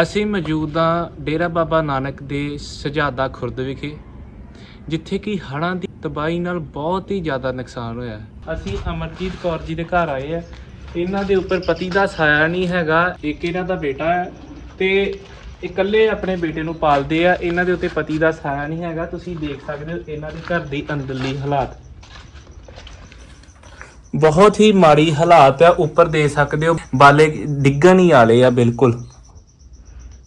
ਅਸੀਂ ਮੌਜੂਦ ਹਾਂ ਡੇਰਾ ਬਾਬਾ ਨਾਨਕ ਦੇ ਸਜਾਦਾ ਖੁਰਦ ਵਿਖੇ, ਜਿੱਥੇ ਕਿ ਹੜ੍ਹਾਂ ਦੀ ਤਬਾਹੀ ਨਾਲ ਬਹੁਤ ਹੀ ਜ਼ਿਆਦਾ ਨੁਕਸਾਨ ਹੋਇਆ ਅਸੀਂ ਅਮਰਜੀਤ ਕੌਰ ਜੀ ਦੇ ਘਰ ਆਏ ਆ ਇਹਨਾਂ ਦੇ ਉੱਪਰ ਪਤੀ ਦਾ ਸਾਇਆ ਨਹੀਂ ਹੈਗਾ, ਇੱਕ ਇਹਨਾਂ ਦਾ ਬੇਟਾ ਹੈ ਤੇ ਇਕੱਲੇ ਆਪਣੇ ਬੇਟੇ ਨੂੰ ਪਾਲਦੇ ਆ। ਇਹਨਾਂ ਦੇ ਉੱਤੇ ਪਤੀ ਦਾ ਸਾਇਆ ਨਹੀਂ ਹੈਗਾ। ਤੁਸੀਂ ਦੇਖ ਸਕਦੇ ਹੋ ਇਹਨਾਂ ਦੇ ਘਰ ਦੀ ਅੰਦਰਲੀ ਹਾਲਾਤ। ਬਹੁਤ ਹੀ ਮਾੜੀ ਹਾਲਾਤ ਆ, ਉੱਪਰ ਦੇ ਸਕਦੇ ਹੋ। ਬਾਲੇ ਡਿੱਗਣ ਹੀ ਵਾਲੇ ਆ, ਬਿਲਕੁਲ।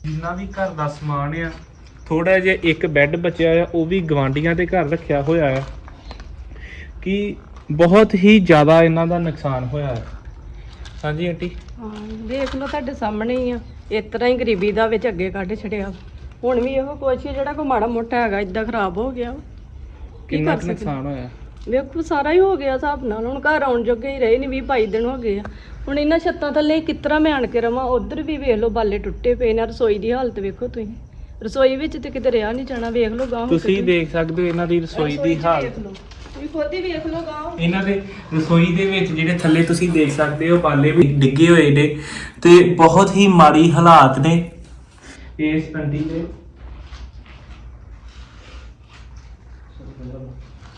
ਜਿੰਨਾ ਵੀ ਘਰ ਦਾ ਸਮਾਨ ਆ। ਥੋੜਾ ਜਿਹਾ ਇੱਕ ਬੈੱਡ ਬਚਿਆ ਆ ਉਹ ਵੀ ਗਵਾਂਡੀਆਂ ਦੇ ਘਰ ਰੱਖਿਆ ਹੋਇਆ ਆ ਕਿ ਬਹੁਤ ਹੀ ਜ਼ਿਆਦਾ ਇਹਨਾਂ ਦਾ ਨੁਕਸਾਨ ਹੋਇਆ ਹੈ। ਹਾਂਜੀ ਆਂਟੀ? ਹਾਂ ਦੇਖ ਲਓ ਤੁਹਾਡੇ ਸਾਹਮਣੇ ਹੀ ਆ। ਇਸ ਤਰ੍ਹਾਂ ਹੀ ਗਰੀਬੀ ਦਾ ਵਿੱਚ ਅੱਗੇ ਕੱਢ ਛੜਿਆ ਹੁਣ ਵੀ ਇਹੋ ਕੁਛ ਹੀ ਜਿਹੜਾ ਕੋ ਮਾੜਾ ਮੋਟਾ ਹੈਗਾ ਇਦਾਂ ਖਰਾਬ ਹੋ ਗਿਆ। ਕੀ ਕਿੰਨਾ ਕਰ ਕੁ ਸਕਦੇ? ਨੁਕਸਾਨ ਹੋਇਆ? ਵੇਖੋ ਸਾਰਾ ਹੀ ਹੋ ਗਿਆ ਹਿਸਾਬ ਨਾਲ। ਹੁਣ ਘਰ ਆਉਣ ਜੋਗੇ ਹੀ ਰਹੇ ਨਹੀਂ ਵੀ 22 ਦਿਨ ਹੋ ਗਏ ਆ। ਹੁਣ ਇਹਨਾਂ ਛੱਤਾਂ ਥੱਲੇ ਕਿਤਰਾ ਮੈਂ ਆਣ ਕੇ ਰਵਾਂ? ਉਧਰ ਵੀ ਵੇਖ ਲਓ ਬਾਲੇ ਟੁੱਟੇ ਪਏ ਨੇ ਰਸੋਈ ਦੀ ਹਾਲਤ ਵੇਖੋ ਤੁਸੀਂ। ਰਸੋਈ ਵਿੱਚ ਤੇ ਕਿਤੇ ਰਿਹਾ ਨਹੀਂ ਜਾਣਾ ਵੇਖ ਲਓ ਗਾਂ ਤੁਸੀਂ ਦੇਖ ਸਕਦੇ ਹੋ ਇਹਨਾਂ ਦੀ ਰਸੋਈ ਦੀ ਹਾਲਤ। ਤੁਸੀਂ ਖੁਦ ਹੀ ਵੇਖ ਲਓ ਗਾਂ ਇਹਨਾਂ ਦੇ ਰਸੋਈ ਦੇ ਵਿੱਚ ਜਿਹੜੇ ਥੱਲੇ ਤੁਸੀਂ ਦੇਖ ਸਕਦੇ ਹੋ ਬਾਲੇ ਵੀ ਡਿੱਗੇ ਹੋਏ ਨੇ ਤੇ ਬਹੁਤ ਹੀ ਮਾੜੀ ਹਾਲਾਤ ਨੇ ਇਸ ਅੰਡੀ ਦੇ।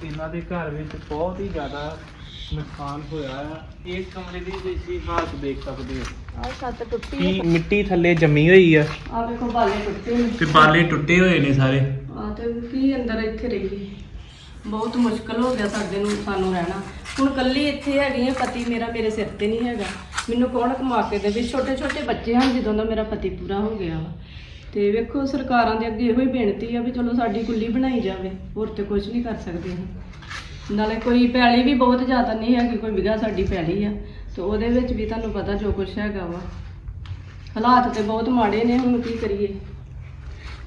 ਇਹਨਾਂ ਦੇ ਘਰ ਵਿੱਚ ਬਹੁਤ ਹੀ ਜ਼ਿਆਦਾ ਨੁਕਸਾਨ ਹੋਇਆ ਆ ਇਸ ਕਮਰੇ ਦੀ ਤੁਸੀਂ ਹਾਲਤ ਦੇਖ ਸਕਦੇ ਹੋ? ਆਹ ਛੱਤ ਟੁੱਟੀ ਕਿ ਮਿੱਟੀ ਥੱਲੇ ਜੰਮੀ ਹੋਈ ਆ? ਆ ਵੇਖੋ ਬਾਲੇ ਟੁੱਟੇ ਨੇ। ਤੇ ਬਾਲੇ ਟੁੱਟੇ ਹੋਏ ਨੇ ਸਾਰੇ। ਆ ਤੇ ਕੀ ਅੰਦਰ ਇੱਥੇ ਰਹੀਏ ਬਹੁਤ ਮੁਸ਼ਕਲ ਹੋ ਗਿਆ ਸਾਡੇ ਨੂੰ ਸਾਨੂੰ ਰਹਿਣਾ। ਹੁਣ ਕੱਲੀ ਇੱਥੇ ਹੈਗੀ ਆ ਪਤੀ ਮੇਰਾ ਮੇਰੇ ਸਿਰ ਤੇ ਨਹੀਂ ਹੈਗਾ। ਮੈਨੂੰ ਕੌਣ ਕਮਾ ਕੇ ਦੇਵੇ? ਛੋਟੇ ਛੋਟੇ ਬੱਚੇ ਹਨ ਜਦੋਂ ਦਾ ਮੇਰਾ ਪਤੀ ਪੂਰਾ ਹੋ ਗਿਆ ਵਾ। ਤੇ ਵੇਖੋ ਸਰਕਾਰਾਂ ਦੇ ਅੱਗੇ ਇਹੋ ਹੀ ਬੇਨਤੀ ਆ ਵੀ ਚਲੋ ਸਾਡੀ ਕੁੱਲੀ ਬਣਾਈ ਜਾਵੇ। ਹੋਰ ਤੇ ਕੁਝ ਨਹੀਂ ਕਰ ਸਕਦੇ। ਅਸੀਂ ਨਾਲੇ ਕੋਈ ਪੈਲੀ ਵੀ ਬਹੁਤ ਜ਼ਿਆਦਾ ਨਹੀਂ ਹੈਗੀ, ਕੋਈ ਵਿਗਾ ਸਾਡੀ ਪੈਲੀ ਆ। ਤੇ ਉਹਦੇ ਵਿੱਚ ਵੀ ਤੁਹਾਨੂੰ ਪਤਾ ਜੋ ਕੁਝ ਹੈਗਾ ਵਾ। ਹਾਲਾਤ ਤੇ ਬਹੁਤ ਮਾੜੇ ਨੇ, ਹੁਣ ਕੀ ਕਰੀਏ?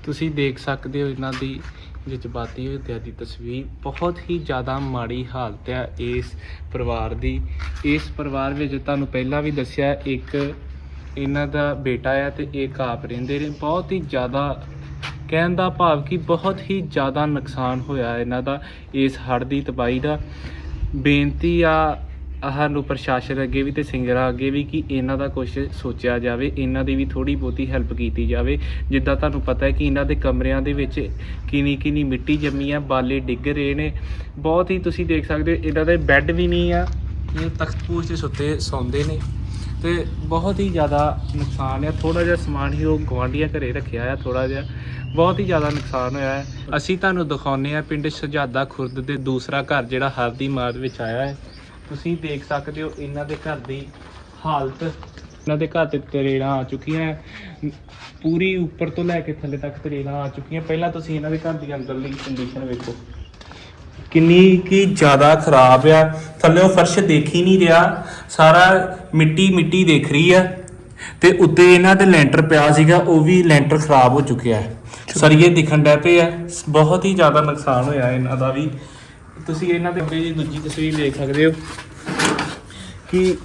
ਤੁਸੀਂ ਦੇਖ ਸਕਦੇ ਹੋ ਇਹਨਾਂ ਦੀ ਜਜ਼ਬਾਤੀ ਹੱਤਿਆ ਦੀ ਤਸਵੀਰ ਬਹੁਤ ਹੀ ਜ਼ਿਆਦਾ ਮਾੜੀ ਹਾਲਤ ਹੈ ਇਸ ਪਰਿਵਾਰ ਦੀ। ਇਸ ਪਰਿਵਾਰ ਵਿੱਚ ਤੁਹਾਨੂੰ ਪਹਿਲਾਂ ਵੀ ਦੱਸਿਆ, ਇੱਕ ਇਹਨਾਂ ਦਾ ਬੇਟਾ ਹੈ ਤੇ ਇੱਕ ਆਪ ਰਹਿੰਦੇ ਨੇ। ਬਹੁਤ ਹੀ ਜ਼ਿਆਦਾ ਕਹਿਣ ਦਾ ਭਾਵ ਕਿ ਬਹੁਤ ਹੀ ਜ਼ਿਆਦਾ ਨੁਕਸਾਨ ਹੋਇਆ ਇਹਨਾਂ ਦਾ, ਇਸ ਹੜ੍ਹ ਦੀ ਤਬਾਹੀ ਦਾ। ਬੇਨਤੀ ਆ ਸਾਨੂੰ ਪ੍ਰਸ਼ਾਸਨ ਅੱਗੇ ਵੀ ਤੇ ਸਿੰਗਰਾਂ ਅੱਗੇ ਵੀ ਕਿ ਇਹਨਾਂ ਦਾ ਕੁਝ ਸੋਚਿਆ ਜਾਵੇ, ਇਹਨਾਂ ਦੀ ਵੀ ਥੋੜੀ ਬਹੁਤੀ ਹੈਲਪ ਕੀਤੀ ਜਾਵੇ। ਜਿੱਦਾਂ ਤੁਹਾਨੂੰ ਪਤਾ ਹੈ ਕਿ ਇਹਨਾਂ ਦੇ ਕਮਰਿਆਂ ਦੇ ਵਿੱਚ ਕਿੰਨੀ ਕਿੰਨੀ ਮਿੱਟੀ ਜੰਮੀ ਆ, ਬਾਲੇ ਡਿੱਗ ਰਹੇ ਨੇ। ਬਹੁਤ ਹੀ ਤੁਸੀਂ ਦੇਖ ਸਕਦੇ ਹੋ, ਇਹਨਾਂ ਦੇ ਬੈੱਡ ਵੀ ਨਹੀਂ ਆ। ਇਹ ਤਖਤ ਪੂਜ ਤੇ ਸੁੱਤੇ ਸੌਂਦੇ ਨੇ। ਤੇ ਬਹੁਤ ਹੀ ਜ਼ਿਆਦਾ ਨੁਕਸਾਨ ਆ। ਥੋੜਾ ਜਿਹਾ ਸਮਾਨ ਹੀ ਉਹ ਗਵਾਂਢੀਆਂ ਘਰੇ ਰੱਖਿਆ ਆ ਥੋੜਾ ਜਿਹਾ। ਬਹੁਤ ਹੀ ਜ਼ਿਆਦਾ ਨੁਕਸਾਨ ਹੋਇਆ ਹੈ ਅਸੀਂ ਤੁਹਾਨੂੰ ਦਿਖਾਉਂਦੇ ਆ ਪਿੰਡ ਸ਼ਹਜ਼ਾਦਾ ਖੁਰਦ ਦੇ ਦੂਸਰਾ ਘਰ ਜਿਹੜਾ ਹਰ ਦੀ ਮਾਰ ਵਿੱਚ ਆਇਆ ਹੈ ਤੁਸੀਂ ਦੇਖ ਸਕਦੇ ਹੋ ਇਹਨਾਂ ਦੇ ਘਰ ਦੀ ਹਾਲਤ। ਇਹਨਾਂ ਦੇ ਘਰ ਤੇ ਤਰੇੜਾਂ ਆ ਚੁੱਕੀਆਂ ਪੂਰੀ ਉੱਪਰ ਤੋਂ ਲੈ ਕੇ ਥੱਲੇ ਤੱਕ ਤਰੇੜਾਂ ਆ ਚੁੱਕੀਆਂ। ਪਹਿਲਾਂ ਤੁਸੀਂ ਇਹਨਾਂ ਦੇ ਘਰ ਦੀ ਅੰਦਰਲੀ ਕੰਡੀਸ਼ਨ ਵੇਖੋ। ਕਿੰਨੀ ਕੀ ਜ਼ਿਆਦਾ ਖਰਾਬ ਆ। ਥੱਲੇ ਫਰਸ਼ ਦੇਖ ਹੀ ਨਹੀਂ ਰਿਹਾ। ਸਾਰਾ ਮਿੱਟੀ ਮਿੱਟੀ ਦੇਖ ਰਹੀ ਆ। ਤੇ ਉੱਤੇ ਇਹਨਾਂ ਦੇ ਲੈਂਟਰ ਪਿਆ ਸੀਗਾ ਉਹ ਵੀ ਲੈਂਟਰ ਖਰਾਬ ਹੋ ਚੁੱਕਿਆ ਹੈ। ਸਰੀਏ ਦਿਖਣ ਡੈ ਪਏ ਆ। ਬਹੁਤ ਹੀ ਜ਼ਿਆਦਾ ਨੁਕਸਾਨ ਹੋਇਆ ਇਹਨਾਂ ਦਾ ਵੀ। ਤੁਸੀਂ ਇਹਨਾਂ ਦੇ ਅੱਗੇ ਜੀ ਦੂਜੀ ਤਸਵੀਰ ਦੇਖ ਸਕਦੇ ਹੋ ਕਿ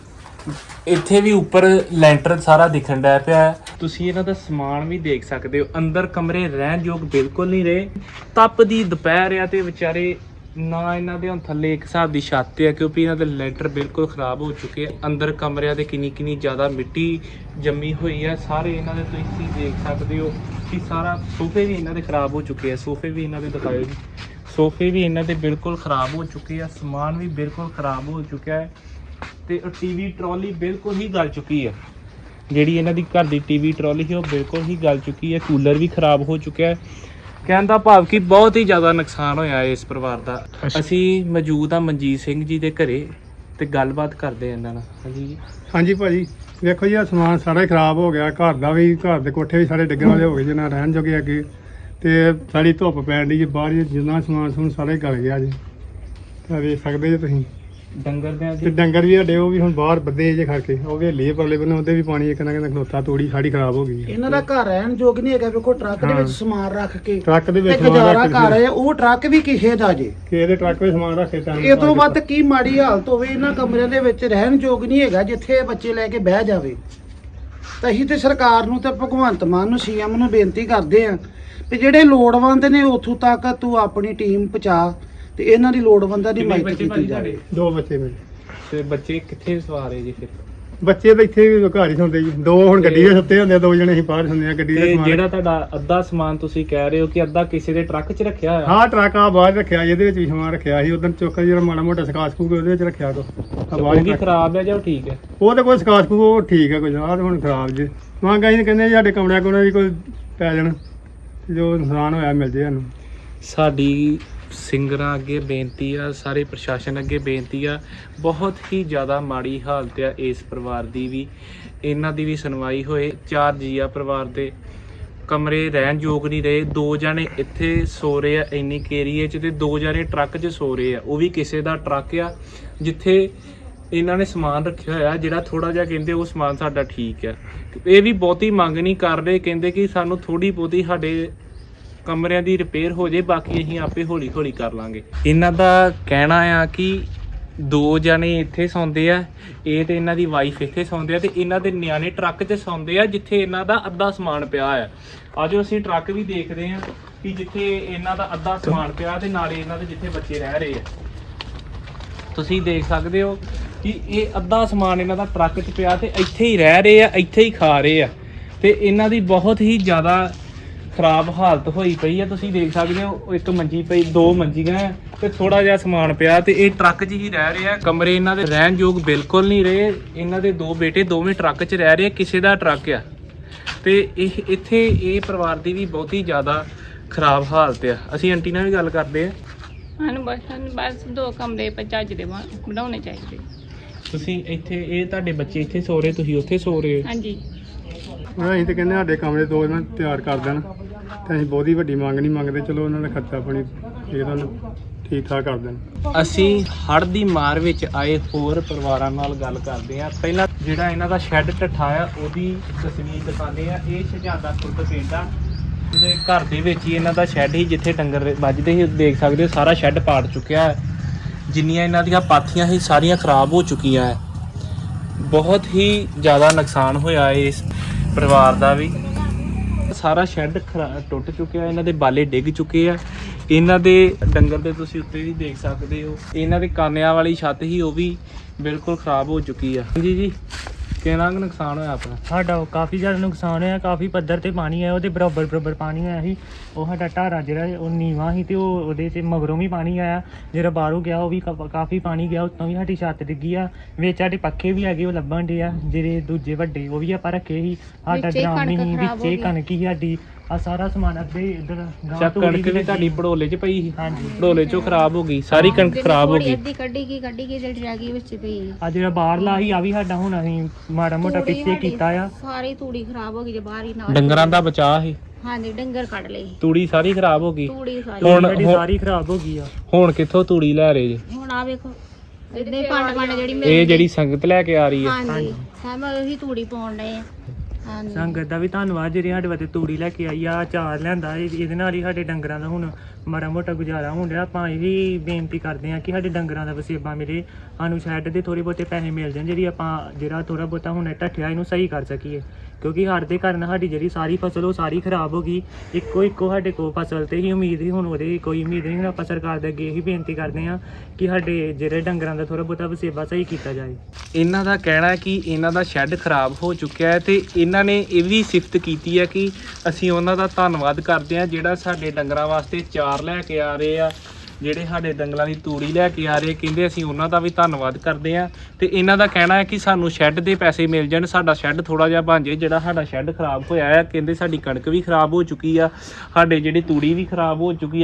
ਇੱਥੇ ਵੀ ਉੱਪਰ ਲੈਂਟਰ ਸਾਰਾ ਦਿਖਣ ਡੈ ਪਿਆ ਤੁਸੀਂ ਇਹਨਾਂ ਦਾ ਸਮਾਨ ਵੀ ਦੇਖ ਸਕਦੇ ਹੋ। ਅੰਦਰ ਕਮਰੇ ਰਹਿਣ ਯੋਗ ਬਿਲਕੁਲ ਨਹੀਂ ਰਹੇ। ਤਪ ਦੀ ਦੁਪਹਿਰ ਆ ਤੇ ਵਿਚਾਰੇ ਨਾ ਇਹਨਾਂ ਦੇ ਹੁਣ ਥੱਲੇ ਇੱਕ ਹਿਸਾਬ ਦੀ ਛੱਤ ਹੈ ਕਿਉਂਕਿ ਇਹਨਾਂ ਦੇ ਲੈਂਟਰ ਬਿਲਕੁਲ ਖਰਾਬ ਹੋ ਚੁੱਕੇ ਆ। ਅੰਦਰ ਕਮਰਿਆਂ ਦੇ ਕਿੰਨੀ ਕਿੰਨੀ ਜ਼ਿਆਦਾ ਮਿੱਟੀ ਜੰਮੀ ਹੋਈ ਹੈ ਸਾਰੇ ਇਹਨਾਂ ਦੇ ਤੁਸੀਂ ਦੇਖ ਸਕਦੇ ਹੋ ਕਿ ਸਾਰਾ ਸੋਫੇ ਵੀ ਇਹਨਾਂ ਦੇ ਖਰਾਬ ਹੋ ਚੁੱਕੇ ਆ। ਸੋਫੇ ਵੀ ਇਹਨਾਂ ਦੇ ਦਿਖਾਏ ਜੀ। ਸੋਫੇ ਵੀ ਇਹਨਾਂ ਦੇ ਬਿਲਕੁਲ ਖਰਾਬ ਹੋ ਚੁੱਕੇ ਆ। ਸਮਾਨ ਵੀ ਬਿਲਕੁਲ ਖਰਾਬ ਹੋ ਚੁੱਕਿਆ ਹੈ ਤੇ ਉਹ ਟੀਵੀ ਟਰਾਲੀ ਬਿਲਕੁਲ ਹੀ ਗਲ ਚੁੱਕੀ ਹੈ ਜਿਹੜੀ ਇਹਨਾਂ ਦੀ ਘਰ ਦੀ ਟੀਵੀ ਟਰਾਲੀ ਸੀ, ਉਹ ਬਿਲਕੁਲ ਹੀ ਗਲ ਚੁੱਕੀ ਹੈ ਕੂਲਰ ਵੀ ਖਰਾਬ ਹੋ ਚੁੱਕਿਆ ਹੈ। ਕਹਿਣ ਦਾ ਭਾਵ ਕਿ ਬਹੁਤ ਹੀ ਜ਼ਿਆਦਾ ਨੁਕਸਾਨ ਹੋਇਆ ਇਸ ਪਰਿਵਾਰ ਦਾ। ਅਸੀਂ ਮੌਜੂਦ ਆ ਮਨਜੀਤ ਸਿੰਘ ਜੀ ਦੇ ਘਰੇ ਤੇ ਗੱਲਬਾਤ ਕਰਦੇ ਆ ਇਹਨਾਂ ਨਾਲ। ਹਾਂਜੀ ਜੀ। ਹਾਂਜੀ ਭਾਜੀ ਵੇਖੋ ਜੀ ਆ ਸਮਾਨ ਸਾਰਾ ਹੀ ਖਰਾਬ ਹੋ ਗਿਆ। ਘਰ ਦਾ ਵੀ ਘਰ ਦੇ ਕੋਠੇ ਵੀ ਸਾਰੇ ਡਿੱਗਣ ਵਾਲੇ ਹੋ ਗਏ ਜਿੰਨਾ ਰਹਿਣ ਜੋਗੇ ਅੱਗੇ। ਤੇ ਸਾਰੀ ਧੁੱਪ ਪੈਣ ਦੀ ਜੀ ਬਾਹਰ ਜਿੰਨਾ ਸਮਾਨ ਸਮੂਨ ਸਾਰਾ ਗਲ ਗਿਆ ਜੀ। ਤਾਂ ਵੇਖ ਸਕਦੇ ਜੀ ਤੁਸੀਂ। ਡੰਗਰ ਦੇ ਤੇ ਡੰਗਰ ਵੀ ਸਾਡੇ ਉਹ ਵੀ ਹੁਣ ਬਾਹਰ ਬੱਦੇ ਜੇ ਖੜ ਕੇ ਉਹ ਵੇਲੇ ਪਰਲੇ ਬੰਨੇ ਉਹਦੇ ਵੀ ਪਾਣੀ ਇੱਕ ਨਾ ਕਿਤੇ ਖਲੋਤਾ ਤੋੜੀ ਸਾੜੀ ਖਰਾਬ ਹੋ ਗਈ ਹੈ। ਇਹਨਾਂ ਦਾ ਘਰ ਰਹਿਣ ਯੋਗ ਨਹੀਂ ਹੈਗਾ ਵੇਖੋ ਟਰੱਕ ਦੇ ਵਿੱਚ। ਸਮਾਨ ਰੱਖ ਕੇ ਟਰੱਕ ਦੇ ਤੇ ਵਿੱਚ ਸਮਾਨ ਗੁਜ਼ਾਰਾ ਰੱਖ ਕਰ ਕੇ ਰਹੇ ਆ, ਉਹ ਟਰੱਕ ਵੀ ਕਿਸੇ ਦਾ ਜੇ ਕਿ ਇਹਦੇ ਟਰੱਕ ਵਿੱਚ ਸਮਾਨ ਰੱਖੇ ਤਾਂ ਇਹ ਤੋਂ ਵੱਧ ਕੀ ਮਾੜੀ ਹਾਲਤ ਹੋਵੇ ਇਹਨਾਂ ਕਮਰਿਆਂ ਦੇ ਵਿੱਚ ਰਹਿਣ ਯੋਗ ਨਹੀਂ ਹੈਗਾ ਜਿੱਥੇ ਬੱਚੇ ਲੈ ਕੇ ਬਹਿ ਜਾਵੇ ਤਾਂ ਅਸੀਂ ਤੇ ਸਰਕਾਰ ਨੂੰ ਤੇ ਭਗਵੰਤ ਮਾਨ ਨੂੰ ਸੀਐਮ ਨੂੰ ਬੇਨਤੀ ਕਰਦੇ ਆ ਵੀ ਜਿਹੜੇ ਲੋੜਵੰਦ ਨੇ ਉੱਥੋਂ ਤੱਕ ਤੂੰ ਆਪਣੀ ਟੀਮ ਪਹੁੰਚਾ ਤੇ ਇਹਨਾਂ ਦੀ ਲੋੜਵੰਦਾਂ ਦੀ ਕਿੰਨੇ ਮਦਦ ਬੱਚੇ ਕੀਤੀ ਭਾਜੀ ਜਾਵੇ। ਤੁਹਾਡੇ? ਦੋ ਬੱਚੇ ਮੇਰੇ। ਤੇ ਬੱਚੇ ਕਿੱਥੇ ਸਵਾਰ ਹੈ ਜੀ ਫਿਰ? ਬੱਚੇ ਤਾਂ ਇੱਥੇ ਵੀ ਘਰ ਹੀ ਸੌਂਦੇ ਜੀ। ਦੋ ਹੁਣ ਗੱਡੀ 'ਚ ਸੁੱਤੇ ਹੁੰਦੇ ਆ, ਦੋ ਜਣੇ ਅਸੀਂ ਬਾਹਰ ਸੌਂਦੇ ਆ ਗੱਡੀ ਦੇ ਤੇ ਸਮਾਨ। ਜਿਹੜਾ ਤੁਹਾਡਾ ਅੱਧਾ ਸਮਾਨ ਤੁਸੀਂ ਕਹਿ ਰਹੇ ਹੋ ਕਿ ਅੱਧਾ ਕਿਸੇ ਦੇ ਟਰੱਕ 'ਚ ਰੱਖਿਆ ਹੋਇਆ? ਹਾਂ ਟਰੱਕ ਆ ਬਾਹਰ ਰੱਖਿਆ ਇਹਦੇ ਵਿੱਚ ਵੀ ਸਮਾਨ ਰੱਖਿਆ ਸੀ। ਉਦੋਂ ਚੁੱਕ ਜਿਹੜਾ ਮਾੜਾ ਮੋਟਾ ਸਕਾਸ ਕੂ ਉਹਦੇ ਵਿੱਚ ਰੱਖਿਆ ਕੋ ਆ ਤੇ ਬਾਹਰ ਉਹ ਵੀ। ਖਰਾਬ ਹੈ ਜਾਂ ਉਹ ਠੀਕ ਹੈ? ਉਹ ਤਾਂ ਕੋਈ ਸਕਾਸ ਕੂ ਉਹ ਠੀਕ ਹੈ ਕੋਈ। ਆਹ ਤਾਂ ਹੁਣ ਖਰਾਬ ਜੇ। ਮੰਗ ਅਸੀਂ ਕਹਿੰਦੇ ਜੀ ਸਾਡੇ ਕਮਰਿਆਂ ਕੋਲ ਵੀ ਕੋਈ ਪੈ ਜਾਣ ਜੋ ਨੁਕਸਾਨ ਹੋਇਆ ਮਿਲ ਜੇ ਸਾਨੂੰ। ਸਾਡੀ ਸਿੰਗਰਾਂ ਅੱਗੇ ਬੇਨਤੀ ਆ, ਸਾਰੇ ਪ੍ਰਸ਼ਾਸਨ ਅੱਗੇ ਬੇਨਤੀ ਆ, ਬਹੁਤ ਹੀ ਜ਼ਿਆਦਾ ਮਾੜੀ ਹਾਲਤ ਆ ਇਸ ਪਰਿਵਾਰ ਦੀ ਵੀ। ਇਹਨਾਂ ਦੀ ਵੀ ਸੁਣਵਾਈ ਹੋਏ, ਚਾਰ ਜੀ ਆ ਪਰਿਵਾਰ ਦੇ ਕਮਰੇ ਰਹਿਣ ਯੋਗ ਨਹੀਂ ਰਹੇ, ਦੋ ਜਣੇ ਇੱਥੇ ਸੋ ਰਹੇ ਆ, ਇੰਨੀ ਏਰੀਏ 'ਚ ਤੇ ਦੋ ਜਣੇ ਟਰੱਕ 'ਚ ਸੋ ਰਹੇ ਆ। ਉਹ ਵੀ ਕਿਸੇ ਦਾ ਟਰੱਕ ਆ, ਜਿੱਥੇ ਇਹਨਾਂ ਨੇ ਸਮਾਨ ਰੱਖਿਆ ਹੋਇਆ, ਜਿਹੜਾ ਥੋੜਾ ਜਿਹਾ ਕਹਿੰਦੇ ਉਹ ਸਮਾਨ ਸਾਡਾ ਠੀਕ ਆ। ਇਹ ਵੀ ਬਹੁਤੀ ਮੰਗ ਨਹੀਂ ਕਰ ਰਹੇ, ਕਹਿੰਦੇ ਕਿ ਸਾਨੂੰ ਥੋੜੀ ਬਹੁਤੀ ਸਾਡੇ ਕਮਰਿਆਂ ਦੀ ਰਿਪੇਅਰ ਹੋ ਜੇ, ਬਾਕੀ ਅਸੀਂ ਆਪੇ ਹੌਲੀ ਹੌਲੀ ਕਰ ਲਾਂਗੇ। ਇਹਨਾਂ ਦਾ ਕਹਿਣਾ ਆ ਕਿ ਦੋ ਜਣੇ ਇੱਥੇ ਸੌਂਦੇ ਆ, ਇਹ ਤੇ ਇਹਨਾਂ ਦੀ ਵਾਈਫ ਇੱਥੇ ਸੌਂਦੇ ਆ ਤੇ ਇਹਨਾਂ ਦੇ ਨਿਆਣੇ ਟਰੱਕ 'ਚ ਸੌਂਦੇ ਆ, ਜਿੱਥੇ ਇਹਨਾਂ ਦਾ ਅੱਧਾ ਸਮਾਨ ਪਿਆ ਆ। ਆਜੋ ਅਸੀਂ ਟਰੱਕ ਵੀ ਦੇਖਦੇ ਆ ਕਿ ਜਿੱਥੇ ਇਹਨਾਂ ਦਾ ਅੱਧਾ ਸਮਾਨ ਪਿਆ ਤੇ ਨਾਲੇ ਇਹਨਾਂ ਦੇ ਜਿੱਥੇ ਬੱਚੇ ਰਹਿ ਰਹੇ ਆ। ਤੁਸੀਂ ਦੇਖ ਸਕਦੇ ਹੋ ਕਿ ਇਹ ਅੱਧਾ ਸਮਾਨ ਇਹਨਾਂ ਦਾ ਟਰੱਕ 'ਚ ਪਿਆ ਤੇ ਇੱਥੇ ਹੀ ਰਹਿ ਰਹੇ ਆ, ਇੱਥੇ ਹੀ ਖਾ ਰਹੇ ਆ। ਤੇ ਇਹਨਾਂ ਦੀ ਬਹੁਤ ਹੀ ਜ਼ਿਆਦਾ ਖਰਾਬ ਹਾਲਤ ਹੋਈ ਪਈ ਆ ਤੁਸੀਂ ਦੇਖ ਸਕਦੇ ਹੋ ਇੱਕ ਮੰਜੀ ਪਈ ਦੋ ਮੰਜੀਆਂ ਆ ਤੇ ਥੋੜਾ ਜਿਹਾ ਸਮਾਨ ਪਿਆ ਤੇ ਇਹ ਟਰੱਕ 'ਚ ਹੀ ਰਹਿ ਰਹੇ ਆ ਕਮਰੇ ਇਹਨਾਂ ਦੇ ਰਹਿਣ ਯੋਗ ਬਿਲਕੁਲ ਨਹੀਂ ਰਹੇ ਇਹਨਾਂ ਦੇ ਦੋ ਬੇਟੇ ਦੋਵੇਂ ਟਰੱਕ 'ਚ ਰਹਿ ਰਹੇ ਕਿਸੇ ਦਾ ਟਰੱਕ ਆ। ਤੇ ਇਹ ਇੱਥੇ ਇਹ ਪਰਿਵਾਰ ਦੀ ਵੀ ਬਹੁਤੀ ਜ਼ਿਆਦਾ ਖਰਾਬ ਹਾਲਤ ਆ। ਅਸੀਂ ਆਂਟੀ ਨਾਲ ਵੀ ਗੱਲ ਕਰਦੇ ਆ। ਹਨ ਬਸ ਸਾਨੂੰ ਬਸ ਦੋ ਕਮਰੇ ਪਰ ਚੱਜ ਦੇ ਬਣ- ਬਣਾਉਣੇ ਚਾਹੀਦੇ। ਤੁਸੀਂ ਇੱਥੇ ਇਹ ਤੁਹਾਡੇ ਬੱਚੇ ਇੱਥੇ ਸੋ ਰਹੇ ਤੁਸੀਂ ਉੱਥੇ ਸੋ ਰਹੇ ਹੋ? ਹਾਂਜੀ। ਹੁਣ ਅਸੀਂ ਤਾਂ ਕਹਿੰਦੇ ਸਾਡੇ ਕਮਰੇ ਦੋ ਇਹਨਾਂ ਤਿਆਰ ਕਰ ਦੇਣ। ਤੇ ਅਸੀਂ ਬਹੁਤੀ ਵੱਡੀ ਮੰਗ ਨਹੀਂ ਮੰਗਦੇ, ਚਲੋ ਉਹਨਾਂ ਦਾ ਖਰਚਾ ਪਾਣੀ ਇਹਦਾ ਠੀਕ ਠਾਕ ਕਰ ਦੇਣ। ਅਸੀਂ ਹੜ੍ਹ ਦੀ ਮਾਰ ਵਿੱਚ ਆਏ, ਹੋਰ ਪਰਿਵਾਰਾਂ ਨਾਲ ਗੱਲ ਕਰਦੇ ਹਾਂ। ਪਹਿਲਾਂ ਜਿਹੜਾ ਇਹਨਾਂ ਦਾ ਸ਼ੈੱਡ ਟੱਠਾ ਆ, ਉਹਦੀ ਤਸਵੀਰ ਦਿਖਾਉਂਦੇ ਆ ਇਹ ਸ਼ਹਜ਼ਾਦਾ ਖੁਰਦ ਪਿੰਡ ਆ। ਦੇ ਘਰ ਦੇ ਵਿੱਚ ਹੀ ਇਹਨਾਂ ਦਾ ਸ਼ੈੱਡ ਹੀ ਜਿੱਥੇ ਡੰਗਰ ਵੱਜਦੇ ਸੀ। ਦੇਖ ਸਕਦੇ ਹੋ, ਸਾਰਾ ਸ਼ੈੱਡ ਪਾੜ ਚੁੱਕਿਆ ਹੈ। ਜਿੰਨੀਆਂ ਇਹਨਾਂ ਦੀਆਂ ਪਾਥੀਆਂ ਸੀ, ਸਾਰੀਆਂ ਖਰਾਬ ਹੋ ਚੁੱਕੀਆਂ ਹੈ। ਬਹੁਤ ਹੀ ਜ਼ਿਆਦਾ ਨੁਕਸਾਨ ਹੋਇਆ ਇਸ ਪਰਿਵਾਰ ਦਾ ਵੀ। ਸਾਰਾ ਸ਼ੈੱਡ ਖਰਾ- ਟੁੱਟ ਚੁੱਕਿਆ ਇਹਨਾਂ ਦੇ ਬਾਲੇ ਡਿੱਗ ਚੁੱਕੇ ਆ। ਇਹਨਾਂ ਦੇ ਡੰਗਰ ਦੇ ਤੁਸੀਂ ਉੱਤੇ ਵੀ ਦੇਖ ਸਕਦੇ ਹੋ। ਇਹਨਾਂ ਦੇ ਕਾਨਿਆਂ ਵਾਲੀ ਛੱਤ ਹੀ ਉਹ ਵੀ ਬਿਲਕੁਲ ਖਰਾਬ ਹੋ ਚੁੱਕੀ ਆ। ਜੀ ਜੀ। ਕਿੰਨਾ ਕੁ ਨੁਕਸਾਨ ਹੋਇਆ ਆਪਣਾ? ਸਾਡਾ ਉਹ ਕਾਫੀ ਜ਼ਿਆਦਾ ਨੁਕਸਾਨ ਹੋਇਆ ਕਾਫੀ ਪੱਧਰ ਤੇ ਪਾਣੀ ਆਇਆ ਉਹਦੇ ਬਰਾਬਰ ਬਰਾਬਰ ਪਾਣੀ ਆਇਆ ਸੀ। ਉਹ ਸਾਡਾ ਢਾਰਾ ਜਿਹੜਾ ਉਹ ਨੀਵਾ ਸੀ ਤੇ ਉਹ ਉਹਦੇ ਤੇ ਮਗਰੋਂ ਵੀ ਪਾਣੀ ਆਇਆ। ਜਿਹੜਾ ਬਾਹਰੋਂ ਗਿਆ ਉਹ ਵੀ ਕਾ- ਕਾਫੀ ਪਾਣੀ ਗਿਆ ਉੱਤੋਂ ਵੀ ਸਾਡੀ ਛੱਤ ਡਿੱਗੀ ਆ। ਵਿੱਚ ਸਾਡੇ ਪੱਖੇ ਵੀ ਹੈਗੇ ਉਹ ਲੱਭਣ ਡੇ ਆ। ਜਿਹੜੇ ਦੂਜੇ ਵੱਡੇ ਉਹ ਵੀ ਆਪਾਂ ਰੱਖੇ ਸੀ। ਸਾਡਾ ਵਿੱਚੇ ਡਰਾਮ ਕਣਕ ਨਹੀਂ ਖਰਾਬ ਹੋ ਵਿੱਚੇ ਗਈ। ਕਣਕ ਹੀ ਸਾਡੀ। ਆ ਸਾਰਾ ਸਮਾਨ ਅੱਧੇ ਇਧਰ ਅੱਛਾ ਕਣਕ ਵੀ ਤੁਹਾਡੀ ਭੜੋਲੇ 'ਚ ਪਈ ਸੀ? ਹਾਂਜੀ। ਭੜੋਲੇ 'ਚੋਂ ਖਰਾਬ ਹੋ ਗਈ ਸਾਰੀ ਕਣਕ ਖਰਾਬ ਹੋ ਗਈ। ਅੱਧੀ ਕੱਢੀ ਗਈ ਕੱਢੀ ਗਈ ਜਿਹੜੀ ਰਹਿ ਗਈ ਵਿੱਚ ਪਈ ਆ ਜਿਹੜਾ ਬਾਹਰਲਾ ਸੀ ਆ ਵੀ ਸਾਡਾ ਹੁਣ ਅਸੀਂ ਮਾੜਾ ਮੋਟਾ ਤੂੜੀ ਪਿੱਛੇ ਸਾਡੀ ਕੀਤਾ ਆ। ਸਾਰੀ ਤੂੜੀ ਖਰਾਬ ਹੋ ਗਈ ਜੇ ਬਾਹਰ ਹੀ ਨਾਲ ਡੰਗਰਾਂ ਦਾ ਬਚਾਅ ਸੀ। ਹਾਂਜੀ ਡੰਗਰ ਕੱਢ ਲਏ ਤੂੜੀ ਸਾਰੀ ਖਰਾਬ ਹੋ ਗਈ। ਤੂੜੀ ਸਾਰੀ। ਹੁਣ- ਸਾਡੀ ਹੁਣ- ਸਾਰੀ ਖਰਾਬ ਹੋ ਗਈ ਆ। ਹੁਣ ਕਿੱਥੋਂ ਤੂੜੀ ਲੈ ਰਹੇ ਜੀ? ਹੁਣ ਆ ਵੇਖੋ ਇਹਦੇ ਪੰਡ ਪੰਡ ਜਿਹੜੀ ਇਹ ਜਿਹੜੀ ਸੰਗਤ ਲੈ ਕੇ ਆ ਰਹੀ ਹੈ ਹਾਂਜੀ ਹਾਂ ਮੈਂ ਉਹੀ ਤੂੜੀ ਪਾਉਣ ਡਏ ਆ। ਹਾਂਜੀ। ਸੰਗਤ ਦਾ ਵੀ ਧੰਨਵਾਦ ਜਿਹੜੀ ਸਾਡੇ ਵਾਸਤੇ ਤੂੜੀ ਲੈ ਕੇ ਆਈ ਆ ਚਾਰ ਲਿਆਂਦਾ ਇਹ- ਇਹਦੇ ਨਾਲ ਹੀ ਸਾਡੇ ਡੰਗਰਾਂ ਦਾ ਹੁਣ ਮਾੜਾ ਮੋਟਾ ਗੁਜ਼ਾਰਾ ਹੋਣ ਡਿਆ। ਆਪਾਂ ਇਹ ਵੀ ਬੇਨਤੀ ਕਰਦੇ ਹਾਂ ਕਿ ਸਾਡੇ ਡੰਗਰਾਂ ਦਾ ਵਸੇਬਾ ਮਿਲੇ, ਸਾਨੂੰ ਸ਼ੈੱਡ ਦੇ ਥੋੜੇ ਬਹੁਤੇ ਪੈਸੇ ਮਿਲ ਜਾਣ, ਜਿਹੜੀ ਆਪਾਂ ਜਿਹੜਾ ਥੋੜਾ ਬਹੁਤਾ ਹੁਣ ਢੱਠਿਆ, ਇਹਨੂੰ ਸਹੀ ਕਰ ਸਕੀਏ। ਕਿਉਂਕਿ ਹੜ੍ਹ ਦੇ ਕਾਰਨ ਸਾਡੀ ਜਿਹੜੀ ਸਾਰੀ ਫਸਲ, ਉਹ ਸਾਰੀ ਖਰਾਬ ਹੋ ਗਈ। ਇੱਕੋ ਇੱਕੋ ਸਾਡੇ ਕੋਲ ਫਸਲ ਤੇ ਹੀ ਉਮੀਦ ਹੀ ਹੁਣ ਉਹਦੇ ਕੋਈ ਉਮੀਦ ਨਹੀਂ, ਹੁਣ ਆਪਾਂ ਸਰਕਾਰ ਦੇ ਅੱਗੇ ਇਹੀ ਬੇਨਤੀ ਕਰਦੇ ਹਾਂ ਕਿ ਸਾਡੇ ਜਿਹੜੇ ਡੰਗਰਾਂ ਦਾ ਥੋੜਾ ਬਹੁਤਾ ਵਸੇਬਾ ਸਹੀ ਕੀਤਾ ਜਾਏ। ਇਹਨਾਂ ਦਾ ਕਹਿਣਾ ਹੈ ਕਿ ਇਹਨਾਂ ਦਾ ਸ਼ੈੱਡ ਖਰਾਬ ਹੋ ਚੁੱਕਿਆ ਹੈ ਤੇ ਇਹਨਾਂ ਨੇ ਇਹ ਵੀ ਸਿਫਤ ਕੀਤੀ ਹੈ ਕਿ ਅਸੀਂ ਉਹਨਾਂ ਦਾ ਧੰਨਵਾਦ ਕਰਦੇ ਹਾਂ ਜਿਹੜਾ ਸਾਡੇ ਡੰਗਰਾਂ ਵਾਸਤੇ ਚਾਰ ਲੈ ਕੇ ਆ ਰਹੇ ਆ। ਜਿਹੜੇ ਸਾਡੇ ਦੰਗਲਾਂ ਦੀ ਤੂੜੀ ਲੈ ਕੇ ਆ ਰਹੇ, ਕਹਿੰਦੇ ਅਸੀਂ ਉਹਨਾਂ ਦਾ ਵੀ ਧੰਨਵਾਦ ਕਰਦੇ ਹਾਂ। ਤੇ ਇਹਨਾਂ ਦਾ ਕਹਿਣਾ ਹੈ ਕਿ ਸਾਨੂੰ ਸ਼ੈੱਡ ਦੇ ਪੈਸੇ ਮਿਲ ਜਾਣ, ਸਾਡਾ ਸ਼ੈੱਡ ਥੋੜਾ ਜਿਹਾ ਬਣ ਜਾਏ ਜਿਹੜਾ ਸਾਡਾ ਸ਼ੈੱਡ ਖਰਾਬ ਹੋਇਆ ਹੈ, ਕਹਿੰਦੇ ਸਾਡੀ ਕਣਕ ਵੀ ਖਰਾਬ ਹੋ ਚੁੱਕੀ ਆ, ਸਾਡੇ ਜਿਹੜੀ ਤੂੜੀ ਵੀ ਖਰਾਬ ਹੋ ਚੁੱਕੀ ਆ